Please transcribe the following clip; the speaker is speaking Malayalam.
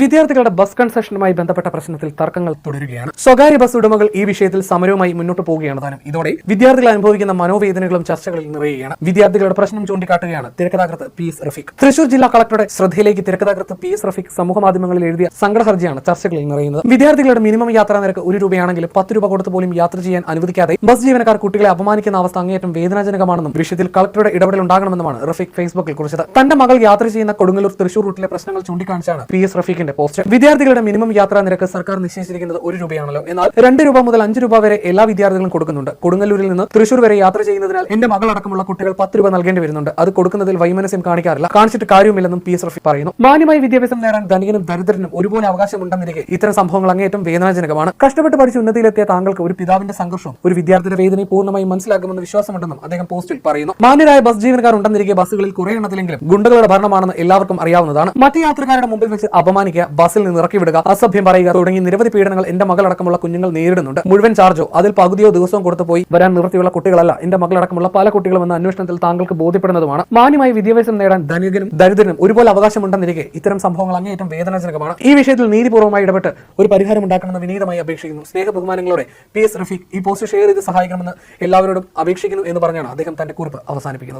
വിദ്യാർത്ഥികളുടെ ബസ് കൺസെഷനുമായി ബന്ധപ്പെട്ട പ്രശ്നത്തിൽ തർക്കങ്ങൾ തുടരുകയാണ്. സ്വകാര്യ ബസ് ഉടമകൾ ഈ വിഷയത്തിൽ സമരവുമായി മുന്നോട്ട് പോവുകയാണ്. താനും ഇതോടെ വിദ്യാർത്ഥികൾ അനുഭവിക്കുന്ന മനോവേദനകളും ചർച്ചകളിൽ നിറയുകയാണ്. വിദ്യാർത്ഥികളുടെ പ്രശ്നം ചൂണ്ടിക്കാട്ടുകയാണ് തിരക്കഥാകൃത്ത് പി എസ് റഫീഖ്. തൃശൂർ ജില്ലാ കളക്ടറുടെ ശ്രദ്ധയിലേക്ക് തിരക്കഥാകൃത്ത് പി എസ് റഫീഖ് സമൂഹ മാധ്യമങ്ങളിൽ എഴുതിയ സങ്കട ഹർജിയാണ് ചർച്ചകളിൽ നിറയുന്നത്. വിദ്യാർത്ഥികളുടെ മിനിമം യാത്രാ നിരക്ക് ഒരു രൂപയാണെങ്കിലും പത്ത് രൂപ കൊടുത്ത് പോലും യാത്ര ചെയ്യാൻ അനുവദിക്കാതെ ബസ് ജീവനക്കാർ കുട്ടികളെ അപമാനിക്കുന്ന അവസ്ഥ അങ്ങേയറ്റം വേദനാജനകമാണെന്നും വിഷയത്തിൽ കളക്ടറുടെ ഇടപെടൽ ഉണ്ടാകണമെന്നുമാണ് റഫീഖ് ഫേസ്ബുക്കിൽ കുറിച്ചത്. തന്റെ മകൾ യാത്ര ചെയ്യുന്ന കൊടുങ്ങല്ലൂർ തൃശൂർ റൂട്ടിലെ പ്രശ്നങ്ങൾ ചൂണ്ടിക്കാണിച്ചാണ് പി എസ് റഫീഖിന്റെ പോസ്റ്റ് വിദ്യാർത്ഥികളുടെ മിനിമം യാത്രാ നിരക്ക് സർക്കാർ നിശ്ചയിച്ചിരിക്കുന്നത് ഒരു രൂപയാണല്ലോ. എന്നാൽ രണ്ട് രൂപ മുതൽ അഞ്ച് രൂപ വരെ എല്ലാ വിദ്യാർത്ഥികളും കൊടുക്കുന്നുണ്ട്. കൊടുങ്ങല്ലൂരിൽ നിന്ന് തൃശൂർ വരെ യാത്ര ചെയ്യുന്നതിനാൽ എന്റെ മകൾ അടക്കമുള്ള കുട്ടികൾ പത്ത് രൂപ നൽകേണ്ടി വരുന്നുണ്ട്. അത് കൊടുക്കുന്നതിൽ വൈമനസ്യം കാണിക്കാറില്ല. കാണിച്ചിട്ട് കാര്യമില്ലെന്നും പി എസ് റഫി പറയുന്നു. മാന്യമായി വിദ്യാഭ്യാസം നേടാൻ ധനികനും ദരിദ്രനും ഒരുപോലെ അവകാശമുണ്ടെന്നിരിക്കെ ഇത്തരം സംഭവങ്ങൾ അങ്ങേയറ്റം വേദനാജനകമാണ്. കഷ്ടപ്പെട്ട് പഠിച്ച് ഉന്നതിയിലെത്തിയ താങ്കൾക്ക് ഒരു പിതാവിന്റെ സംഘർഷം ഒരു വിദ്യാർത്ഥിയുടെ വേദനയെ പൂർണമായി മനസ്സിലാക്കുമെന്ന് വിശ്വാസമുണ്ടെന്നും അദ്ദേഹം പോസ്റ്റിൽ പറയുന്നു. മാന്യരായ ബസ് ജീവനക്കാർ ഉണ്ടെന്നിരിക്കെ ബസ്സുകളിൽ കുറെ എണ്ണത്തിലെങ്കിലും ഗുണ്ടകളുടെ ഭരണമാണെന്ന് എല്ലാവർക്കും അറിയാവുന്നതാണ്. മറ്റു യാത്രക്കാരുടെ മുമ്പിൽ വെച്ച് അപമാനിക്കുക ബസ്സിൽ നിന്ന് ഇറക്കി വിടുക അസഭ്യം പറയുക തുടങ്ങി നിരവധി പീഡനങ്ങൾ എന്റെ മകളടക്കമുള്ള കുഞ്ഞുങ്ങൾ നേരിടുന്നുണ്ട്. മുഴുവൻ ചാർജോ അതിൽ പകുതിയോ ദിവസവും കൊടുത്തു പോയി വരാൻ നിർത്തിയുള്ള കുട്ടികളല്ല. എന്റെ മകളടക്കമുള്ള പല കുട്ടികളും എന്ന അന്വേഷണത്തിൽ താങ്കൾക്ക് ബോധ്യപ്പെടുന്നതുമാണ്. മാന്യമായി വിദ്യാഭ്യാസം നേടാൻ ധനികനും ദരിദ്രനും ഒരുപോലെ അവകാശമുണ്ടെന്നിരിക്കെ ഇത്തരം സംഭവങ്ങൾ അങ്ങേയറ്റം വേദനാജനകമാണ്. ഈ വിഷയത്തിൽ നീതിപൂർവമായി ഇടപെട്ട് ഒരു പരിഹാരം ഉണ്ടാക്കണമെന്ന് വിനീതമായി അപേക്ഷിക്കുന്നു. സ്നേഹ ബഹുമാനങ്ങളോടെ പി എസ് റഫീഖ് ഈ പോസ്റ്റ് ഷെയർ ചെയ്ത് സഹായിക്കണമെന്ന് എല്ലാവരോടും അപേക്ഷിക്കുന്നു എന്ന് പറഞ്ഞാണ് അദ്ദേഹം തന്റെ കുറിപ്പ് അവസാനിപ്പിക്കുന്നത്.